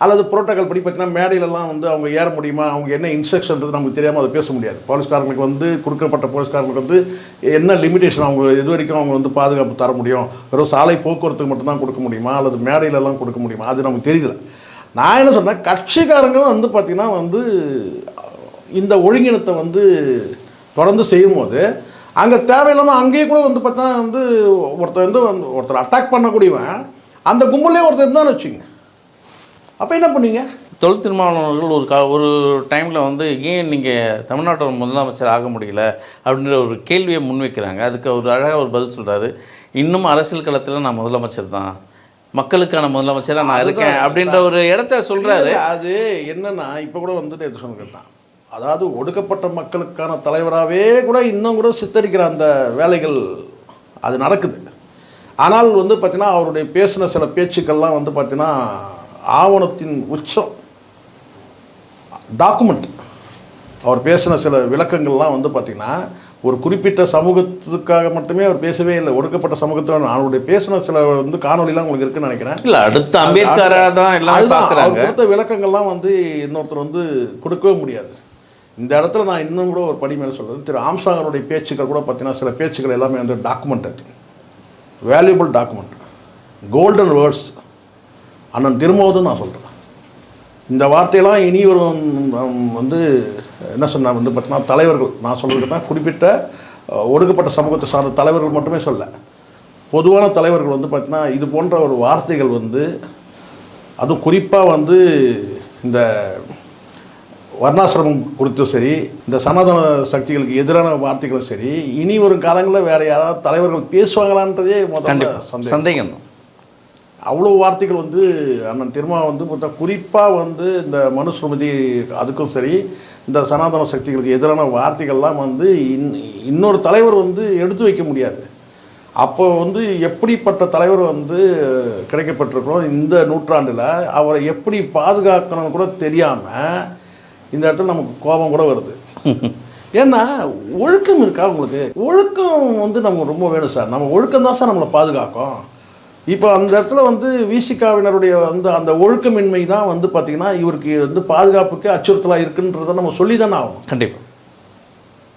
அல்லது புரோட்டோக்கால் படி பார்த்தீங்கன்னா மேடையிலலாம் வந்து அவங்க ஏற முடியுமா? அவங்க என்ன இன்ஸ்ட்ரக்ஷன்றது நமக்கு தெரியாமல் அதை பேச முடியாது. போலீஸ்காரங்களுக்கு வந்து கொடுக்கப்பட்ட போலீஸ்காரங்களுக்கு வந்து என்ன லிமிடேஷன் அவங்க இது வரைக்கும் அவங்க வந்து பாதுகாப்பு தர முடியும்? வெறும் சாலை போக்குவரத்துக்கு மட்டும்தான் கொடுக்க முடியுமா? அல்லது மேடையிலலாம் கொடுக்க முடியுமா? அது நமக்கு தெரியல நான் என்ன சொன்னேன் கட்சிக்காரங்க வந்து பார்த்திங்கன்னா வந்து இந்த ஒழுங்கினத்தை வந்து தொடர்ந்து செய்யும்போது அங்கே தேவையில்லாமல் அங்கேயே கூட வந்து பார்த்தா வந்து ஒருத்தர் வந்து வந்து ஒருத்தர் அட்டாக் பண்ணக்கூடியவன் அந்த கும்பலே ஒருத்தர் இருந்தான்னு வச்சுங்க அப்போ என்ன பண்ணீங்க? தொல் திருமாவளவர்கள் ஒரு கா ஒரு டைமில் வந்து ஏன் நீங்கள் தமிழ்நாட்டோட முதலமைச்சர் ஆக முடியல அப்படின்ற ஒரு கேள்வியை முன்வைக்கிறாங்க. அதுக்கு ஒரு அழகாக ஒரு பதில் சொல்கிறாரு இன்னும் அரசியல் களத்தில் நான் முதலமைச்சர் தான். மக்களுக்கான முதலமைச்சராக நான் இருக்கேன் அப்படின்ற ஒரு இடத்த சொல்கிறாரு அது என்னன்னா இப்போ கூட வந்துட்டு எது சொன்னது தான் அதாவது ஒடுக்கப்பட்ட மக்களுக்கான தலைவராகவே கூட இன்னும் கூட சித்தரிக்கிற அந்த வேலைகள் அது நடக்குது. ஆனால் வந்து பார்த்தீங்கன்னா அவருடைய பேசின சில பேச்சுக்கள்லாம் வந்து பார்த்தீங்கன்னா ஆவணத்தின் உச்சம். டாக்குமெண்ட் அவர் பேசின சில விளக்கங்கள்லாம் வந்து பார்த்திங்கன்னா ஒரு குறிப்பிட்ட சமூகத்துக்காக மட்டுமே அவர் பேசவே இல்லை. ஒடுக்கப்பட்ட சமூகத்தில் அவருடைய பேசின சில வந்து காணொலிலாம் உங்களுக்கு இருக்குன்னு நினைக்கிறேன். இல்லை அடுத்த அம்பேத்கராக தான் எல்லாமே கொடுத்த விளக்கங்கள்லாம் வந்து இன்னொருத்தர் வந்து கொடுக்கவே முடியாது. இந்த இடத்துல நான் இன்னும் கூட ஒரு படி மேலே சொல்கிறேன் திரு ஆம்சாங்கருடைய பேச்சுக்கள் கூட பார்த்தீங்கன்னா சில பேச்சுக்கள் எல்லாமே வந்து documented valuable document golden words அண்ணன் திரும்பவும் நான் சொல்கிறேன் இந்த வார்த்தையெல்லாம் இனி ம், வந்து என்ன சொன்னார் வந்து பார்த்தீங்கன்னா தலைவர்கள் நான் சொல்கிறதுனா குறிப்பிட்ட ஒடுக்கப்பட்ட சமூகத்தை சார்ந்த தலைவர்கள் மட்டுமே சொல்ல. பொதுவான தலைவர்கள் வந்து பார்த்தீங்கன்னா இது போன்ற ஒரு வார்த்தைகள் வந்து அதுவும் குறிப்பாக வந்து இந்த வர்ணாசிரமம் குறித்தும் சரி இந்த சனாதன சக்திகளுக்கு எதிரான வார்த்தைகளும் சரி இனி வரும் காலங்களில் வேறு யாராவது தலைவர்கள் பேசுவாங்களான்றதே முதல்ல சந்தேகம். அவ்வளோ வார்த்தைகள் வந்து அண்ணன் திருமா வந்து பார்த்தா குறிப்பாக வந்து இந்த மனுஸ்மிருதி அதுக்கும் சரி இந்த சனாதன சக்திகளுக்கு எதிரான வார்த்தைகள்லாம் வந்து இன் இன்னொரு தலைவர் வந்து எடுத்து வைக்க முடியாது. அப்போ வந்து எப்படிப்பட்ட தலைவர் வந்து கிடைக்கப்பட்டிருக்கிறோம் இந்த நூற்றாண்டில் அவரை எப்படி பாதுகாக்கணும்னு கூட தெரியாமல் இந்த இடத்துல நமக்கு கோபம் கூட வருது. ஏன்னா ஒழுக்கம் இருக்கா உங்களுக்கு? ஒழுக்கம் வந்து நமக்கு ரொம்ப வேணும் சார். நம்ம ஒழுக்கம் தான் சார் நம்மளை பாதுகாக்கும். இப்போ அந்த இடத்துல வந்து விசிகாவினருடைய வந்து அந்த ஒழுக்கமின்மை தான் வந்து பார்த்திங்கன்னா இவருக்கு வந்து பாதுகாப்புக்கு அச்சுறுத்தலாக இருக்குன்றதை நம்ம சொல்லி தானே ஆகும் கண்டிப்பாக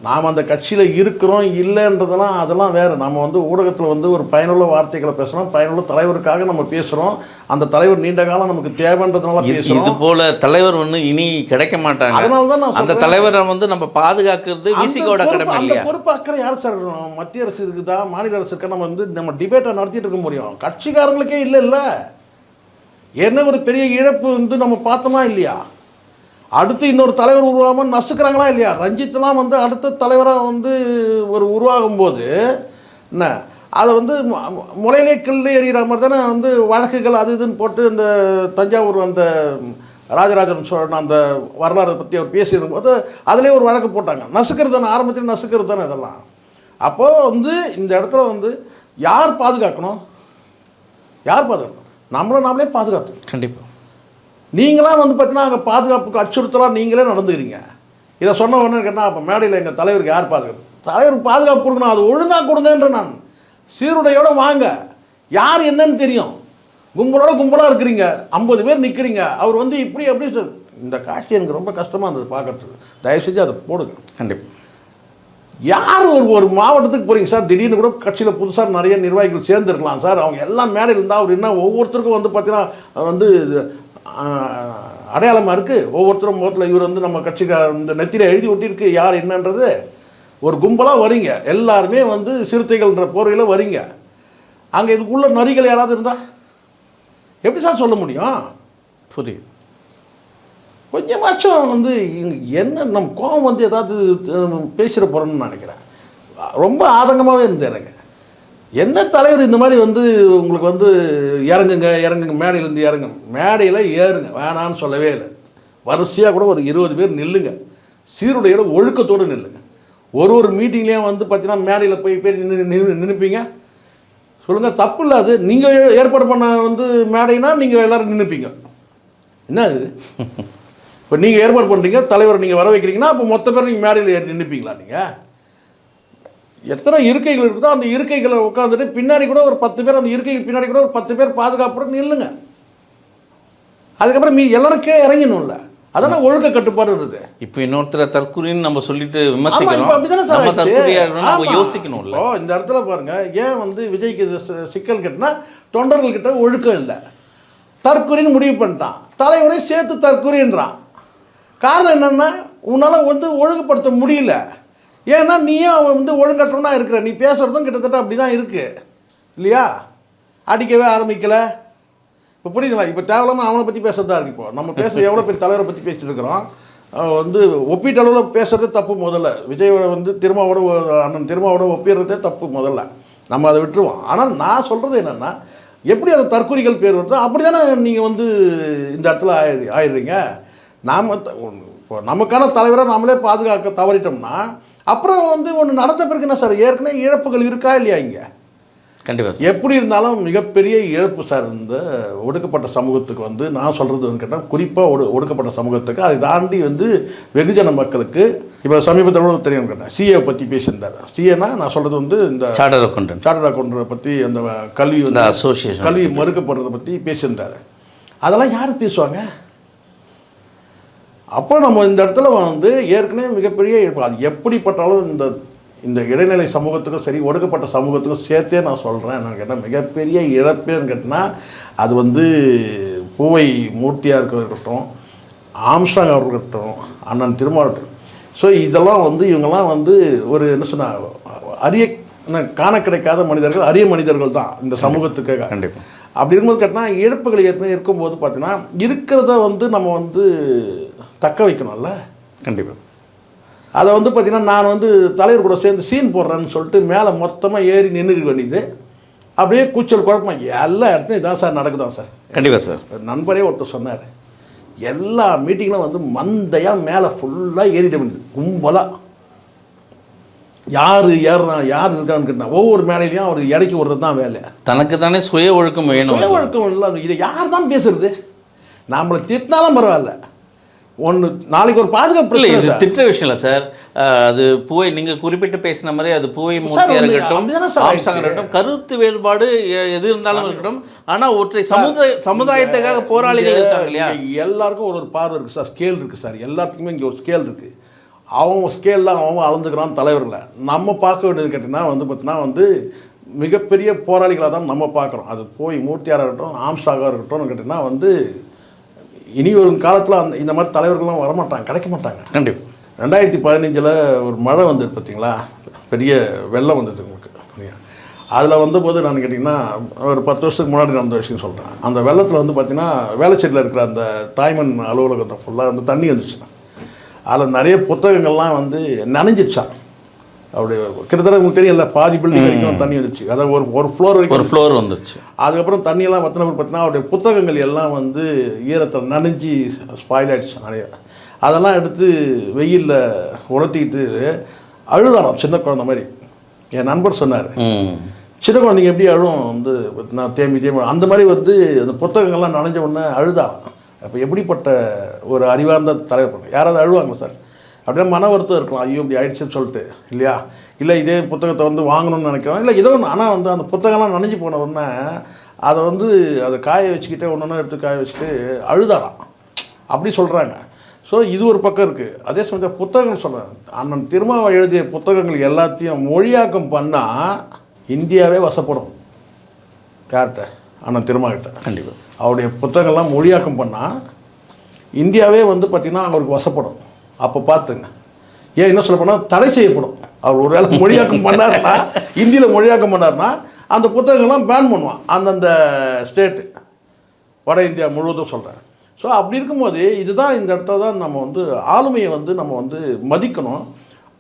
நாம் அந்த கட்சியில் இருக்கிறோம் இல்லைன்றதெல்லாம் அதெல்லாம் வேறு. நம்ம வந்து ஊடகத்தில் வந்து ஒரு பயனுள்ள வார்த்தைகளை பேசுகிறோம் பயனுள்ள தலைவருக்காக நம்ம பேசுகிறோம் அந்த தலைவர் நீண்ட காலம் நமக்கு தேவைன்றதுனால இது இது பேசுகிறோம் போல தலைவர் ஒன்று இனி கிடைக்க மாட்டாங்க. அதனால தான் நான் அந்த. தலைவரை வந்து நம்ம பாதுகாக்கிறது விசிகோட கடமை இல்லையா? பொறுப்பு அக்கறை யார் சார் மத்திய அரசு இருக்குதா? மாநில அரசு இருக்கா? நம்ம வந்து நம்ம டிபேட்டை நடத்திட்டு இருக்க முடியும். கட்சிக்காரங்களுக்கே இல்லை இல்லை என்ன ஒரு பெரிய இழப்பு வந்து நம்ம பார்த்தோமா இல்லையா? அடுத்து இன்னொரு தலைவர் உருவாகாமல் நசுக்கிறாங்களா இல்லையா? ரஞ்சித்லாம் வந்து அடுத்த தலைவராக வந்து ஒரு உருவாகும் போது என்ன? அதை வந்து முளையிலே கிள்ளி எறிகிற மாதிரி தானே வந்து வழக்குகள் அது இதுன்னு போட்டு இந்த தஞ்சாவூர் அந்த ராஜராஜன் சோழன் அந்த வரலாறை பற்றி அவர் பேசியிருக்கும்போது அதிலே ஒரு வழக்கு போட்டாங்க. நசுக்கிறது தானே ஆரம்பத்தில் நசுக்கிறது தானே இதெல்லாம். அப்போது வந்து இந்த இடத்துல வந்து யார் பாதுகாக்கணும்? யார் பாதுகாக்கணும்? நம்மளை நாமளே பாதுகாக்கணும் கண்டிப்பாக நீங்களாம் வந்து பார்த்தீங்கன்னா அங்கே பாதுகாப்புக்கு அச்சுறுத்தலாக நீங்களே நடந்துக்கிறீங்க. இதை சொன்ன உடனே கேட்டால் அப்போ மேடையில் எங்கள் தலைவருக்கு யார் பாதுகாப்பு? தலைவருக்கு பாதுகாப்பு கொடுக்கணும் அது ஒழுங்காக கொடுங்கன்ற நான் சீருடையோட வாங்க. யார் என்னன்னு தெரியும். கும்பலோட கும்பலாக இருக்கிறீங்க. ஐம்பது பேர் நிற்கிறீங்க அவர் வந்து இப்படி அப்படி சொல் இந்த காட்சி எனக்கு ரொம்ப கஷ்டமாக இருந்தது பார்க்கறதுக்கு. தயவு செஞ்சு அதை போடுங்க. கண்டிப்பாக யார் ஒரு ஒரு மாவட்டத்துக்கு போகிறீங்க சார்? திடீர்னு கூட கட்சியில் புதுசாக நிறைய நிர்வாகிகள் சேர்ந்துருக்கலாம் சார். அவங்க எல்லாம் மேடையில் இருந்தால் அவர் என்ன ஒவ்வொருத்தருக்கும் வந்து பார்த்தீங்கன்னா வந்து அடையாளமாக இருக்குது ஒவ்வொருத்தரும் முகத்தில் இவர் வந்து நம்ம கட்சிக்கு இந்த நெத்தியில் எழுதி ஒட்டியிருக்கு. யார் என்னன்றது ஒரு கும்பலாக வரீங்க. எல்லாருமே வந்து சிறுத்தைகள்ன்ற போர்வையில் வரீங்க. அங்கே இதுக்குள்ள நரிகள் யாராவது இருந்தால் எப்படி சார் சொல்ல முடியும்? புரியுது. கொஞ்சமாச்சும் வந்து என்ன நம்ம கோவம் வந்து ஏதாவது பேசிட போகிறோம்னு நினைக்கிறேன். ரொம்ப ஆதங்கமாகவே இருந்தது எனக்கு. எந்த தலைவர் இந்த மாதிரி வந்து உங்களுக்கு வந்து இறங்குங்க இறங்குங்க மேடையிலேருந்து இறங்குங்க. மேடையில் ஏறுங்க. வேணான்னு சொல்லவே இல்லை. வரிசையாக கூட ஒரு இருபது பேர் நில்லுங்க. சீருடையோட ஒழுக்கத்தோடு நில்லுங்க. ஒரு ஒரு மீட்டிங்லேயும் வந்து பார்த்தீங்கன்னா மேடையில் போய் போய் நின்று நின்று நின்றுப்பீங்க சொல்லுங்கள் தப்பு இல்லை அது. நீங்கள் ஏற்பாடு பண்ண வந்து மேடைனா நீங்கள் எல்லோரும் நின்றுப்பீங்க என்ன இது? இப்போ நீங்கள் ஏற்பாடு பண்ணுறீங்க தலைவரை நீங்கள் வர வைக்கிறீங்கன்னா அப்போ மொத்த பேர் நீங்கள் மேடையில் ஏறி நின்றுப்பீங்களா நீங்கள் எத்தனை இருக்கைகள் இருக்குதோ அந்த இருக்கைகளை உட்காந்துட்டு பின்னாடி கூட ஒரு பத்து பேர் அந்த இருக்கைக்கு பின்னாடி கூட ஒரு பத்து பேர் பாதுகாப்புடன் நில்லுங்க. அதுக்கப்புறம் மீ எல்லாரும் கீழே இறங்கணும்ல அதான ஒழுக்க கட்டுப்பாடு இருக்குது இப்போ இன்னொருத்தரை தற்கொலைன்னு நம்ம சொல்லிட்டு ஆமா. யோசிக்கணும்ல. இந்த இடத்துல பாருங்க ஏன் வந்து விஜய்க்கு சிக்கல் கேட்டுனா தொண்டர்கள் கிட்ட ஒழுக்கம் இல்லை. தற்கொலைன்னு முடிவு பண்ணிட்டான். தலைவரை சேர்த்து தற்கொலைன்றான் காரணம் என்னன்னா உன்னால் வந்து ஒழுங்குபடுத்த முடியல. ஏன்னா நீயும் அவன் வந்து ஒழுங்கற்றவனா இருக்கிற. நீ பேசுகிறதும் கிட்டத்தட்ட அப்படி தான் இருக்கு. இல்லையா? அடிக்கவே ஆரம்பிக்கலை. இப்போ புரியுதுங்களா? இப்போ தேவையில்லாமல் அவனை பற்றி பேசுறது தான் இருக்கு இப்போ. நம்ம பேச எவ்வளோ பேர் தலைவரை பற்றி பேசிட்டு இருக்கிறோம். அவன் வந்து ஒப்பீட்டளவில் பேசுகிறதே தப்பு முதல்ல. விஜயோட வந்து திருமாவோட அண்ணன் திருமாவோட ஒப்பிடுறதே தப்பு முதல்ல. நம்ம அதை விட்டுருவோம். ஆனால் நான் சொல்கிறது என்னென்னா எப்படி அந்த தற்கொலைகள் பேர் வருதோ அப்படி தானே நீங்கள் வந்து இந்த இடத்துல ஆயி ஆயிடுறீங்க. நாம் இப்போ நமக்கான தலைவரை நாமளே பாதுகாக்க தவறிட்டோம்னா அப்புறம் வந்து ஒன்று நடந்த பிறகு என்ன சார்? ஏற்கனவே இழப்புகள் இருக்கா இல்லையா இங்கே? கண்டிப்பா சார். எப்படி இருந்தாலும் மிகப்பெரிய இழப்பு சார் இந்த ஒடுக்கப்பட்ட சமூகத்துக்கு வந்து நான் சொல்கிறது கேட்டால் குறிப்பாக ஒடு ஒடுக்கப்பட்ட சமூகத்துக்கு அதை தாண்டி வந்து வெகுஜன மக்களுக்கு இப்போ சமீபத்தில் கூட தெரியும் கேட்டேன் சிஏ பற்றி பேசியிருந்தார். சிஏனா நான் சொல்கிறது வந்து இந்த சார்ட்டர் அக்கௌண்டன்ட் சார்ட்டர் அக்கௌண்டரை பற்றி அந்த கல்வி இந்த வந்து அசோசியேஷன் கல்வி மறுக்கப்படுறதை பற்றி பேசியிருந்தார். அதெல்லாம் யார் பேசுவாங்க? அப்போ நம்ம இந்த இடத்துல வந்து ஏற்கனவே மிகப்பெரிய இழப்பு அது எப்படிப்பட்டாலும் இந்த இந்த இடைநிலை சமூகத்துக்கும் சரி ஒடுக்கப்பட்ட சமூகத்துக்கும் சேர்த்தே நான் சொல்கிறேன் நான் கேட்டால் மிகப்பெரிய இழப்பேன்னு கேட்டினா அது வந்து பூவை மூர்த்தியாக இருக்கட்டும் அவர்கள் இருக்கட்டும் அண்ணன் திருமாவட்டம் ஸோ இதெல்லாம் வந்து இவங்கெல்லாம் வந்து ஒரு என்ன சொன்னா அரிய காண கிடைக்காத மனிதர்கள் அரிய மனிதர்கள் தான் இந்த சமூகத்துக்கு. கண்டிப்பா. அப்படி இருக்கும்போது கேட்டினா இழப்புகள் ஏற்கனவே இருக்கும்போது பார்த்தீங்கன்னா இருக்கிறத வந்து நம்ம வந்து தக்க வைக்கணும்ல? கண்டிப்பா. அதை வந்து பார்த்தீங்கன்னா நான் வந்து தலைவர் கூட சேர்ந்து சீன் போடுறேன்னு சொல்லிட்டு மேலே மொத்தமாக ஏறி நின்றுக்க வேண்டியது. அப்படியே கூச்சல் குழப்பம் எல்லா இடத்துலையும் இதான் சார் நடக்குதான் சார். கண்டிப்பா சார். நண்பரே ஒருத்தர் சொன்னார் எல்லா மீட்டிங்லும் வந்து மந்தையாக மேலே ஃபுல்லாக ஏறிட வேண்டியது கும்பலாக யார் ஏறுறான் யார் இருக்கான்னு கேட்டான் ஒவ்வொரு மேடையிலையும் அவர் இறக்கி விடுறது தான் வேலை. தனக்கு தானே சுய ஒழுக்கம் வேணும். சுய ஒழுக்கம் இல்லை இதை யார் தான் பேசுறது? நம்மளை திட்டினாலும் பரவாயில்ல. ஒன்று நாளைக்கு ஒரு பாதுகாப்பு இல்லை இது. திட்ட விஷயம் இல்லை சார். அது பூவை நீங்க குறிப்பிட்டு பேசின மாதிரி அது பூவை மூர்த்தியா வந்து இருக்கட்டும். இருக்கட்டும் கருத்து வேறுபாடு எது இருந்தாலும் இருக்கட்டும். ஆனா ஒற்றை சமுதாய சமுதாயத்துக்காக போராளிகள் இருக்காங்க இல்லையா? எல்லாருக்கும் ஒரு ஒரு பார்வை இருக்குது சார் ஸ்கேல் இருக்குது சார். எல்லாத்துக்குமே இங்கே ஒரு ஸ்கேல் இருக்குது அவங்க ஸ்கேல்லாம் அவங்க அளந்துக்கிறான் தலைவர்களை. நம்ம பார்க்க வேண்டியது கேட்டிங்கன்னா வந்து பார்த்தீங்கன்னா வந்து மிகப்பெரிய போராளிகளாக தான் நம்ம பார்க்குறோம். அது போய் மூர்த்தியாராக இருக்கட்டும் ஆம்ஸ்டாகாக இருக்கட்டும் கேட்டிங்கன்னா வந்து இனி வரும் காலத்தில் அந்த இந்த மாதிரி தலைவர்கள்லாம் வரமாட்டாங்க கிடைக்க மாட்டாங்க கண்டிப்பா. ரெண்டாயிரத்தி பதினஞ்சில் ஒரு மழை வந்தது பார்த்தீங்களா பெரிய வெள்ளம் வந்தது உங்களுக்கு அதில் வந்தபோது நான் கேட்டிங்கன்னா ஒரு பத்து வருஷத்துக்கு முன்னாடி நடந்த விஷயம் சொல்கிறேன் அந்த வெள்ளத்தில் வந்து பார்த்தீங்கன்னா வேளச்சேரியில் இருக்கிற அந்த தாய்மன் அலுவலகத்தை ஃபுல்லாக வந்து தண்ணி வந்துச்சு. அதில் நிறைய புத்தகங்கள்லாம் வந்து நனைஞ்சிடுச்சான் அப்படி கிட்டத்தட்ட உங்களுக்கு தெரியல பாதி பில்டிங் வரைக்கும் தண்ணி வந்துச்சு. அதாவது ஒரு ஒரு ஃப்ளோர் வரைக்கும் ஒரு ஃப்ளோர் வந்துருச்சு அதுக்கப்புறம் தண்ணியெல்லாம் பிறகு பார்த்தீங்கன்னா அவருடைய புத்தகங்கள் எல்லாம் வந்து ஈரத்தில் நனைஞ்சி ஸ்பாயில் ஆயிடுச்சு நிறைய. அதெல்லாம் எடுத்து வெயிலில் உலர்த்திக்கிட்டு அழுதாராம் சின்ன குழந்தை மாதிரி. என் நண்பர் சொன்னார். சின்ன குழந்தைங்க எப்படி அழும் வந்து நான் தேம்பி தேம்பி அந்த மாதிரி வந்து அந்த புத்தகங்கள்லாம் நனைஞ்ச உடனே அழுதாராம். அப்போ எப்படிப்பட்ட ஒரு அறிவார்ந்த தலைவர்? யாராவது அழுவாங்க சார்? அப்படியே மன வருத்தம் இருக்கலாம். ஐயோ இப்படி ஆயிடுச்சுன்னு சொல்லிட்டு. இல்லையா? இல்லை இதே புத்தகத்தை வந்து வாங்கணும்னு நினைக்கிறோம் இல்லை ஏதோ ஒன்று ஆனால் வந்து அந்த புத்தகம்லாம் நனைஞ்சு போன உடனே அதை வந்து அதை காய வச்சுக்கிட்டே ஒன்று ஒன்று எடுத்து காய வச்சுட்டு அழுதாராம். அப்படி சொல்கிறாங்க ஸோ இது ஒரு பக்கம் இருக்குது அதே சமயத்தில் புத்தகங்கள் சொல்கிறேன் அண்ணன் திருமாவை எழுதிய புத்தகங்கள் எல்லாத்தையும் மொழியாக்கம் பண்ணால் இந்தியாவே வசப்படும். யார்கிட்ட? அண்ணன் திருமாகிட்ட கண்டிப்பாக அவருடைய புத்தகங்கள்லாம் மொழியாக்கம் பண்ணால் இந்தியாவே வந்து பார்த்திங்கன்னா அவருக்கு வசப்படும். அப்போ பார்த்துங்க. ஏன் என்ன சொல்ல போனால் தடை செய்யப்படும். அவர் ஒரு வேளை மொழியாக்கம் பண்ணாருன்னா இந்தியில் மொழியாக்கம் பண்ணாருன்னா அந்த புத்தகங்கள்லாம் பேன் பண்ணுவான். அந்தந்த ஸ்டேட்டு வட இந்தியா முழுவதும் சொல்கிறேன் ஸோ அப்படி இருக்கும்போது இதுதான் இந்த இடத்துல தான் நம்ம வந்து ஆளுமையை வந்து நம்ம வந்து மதிக்கணும்.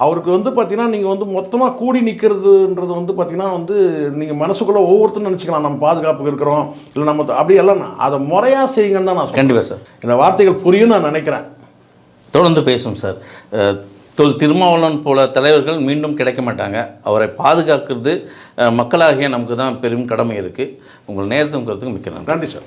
அவருக்கு வந்து பார்த்தீங்கன்னா நீங்கள் வந்து மொத்தமாக கூடி நிற்கிறதுன்றது வந்து பார்த்தீங்கன்னா வந்து நீங்கள் மனசுக்குள்ளே ஒவ்வொருத்தரும் நினச்சிக்கலாம். நம்ம பாதுகாப்புக்கு இருக்கிறோம். இல்லை நம்ம அப்படி எல்லாம் அதை முறையாக செய்யுங்கன்னு தான் நான். கண்டிப்பாக சார் இந்த வார்த்தைகள் புரியும் நான் நினைக்கிறேன். தொடர்ந்து பேசும் சார் தொல் திருமாவளவன் போல தலைவர்கள் மீண்டும் கிடைக்க மாட்டாங்க. அவரை பாதுகாக்கிறது மக்களாகிய நமக்கு தான் பெரும் கடமை இருக்குது உங்கள் நேரத்தை கருத்துக்கும் மிக்க நன்றி. சார்